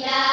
tidak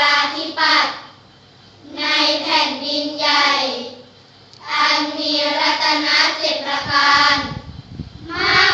ราธิปัตย์ในแผ่นดินใหญ่ อันมีรัตนเจ็ดประการ มาก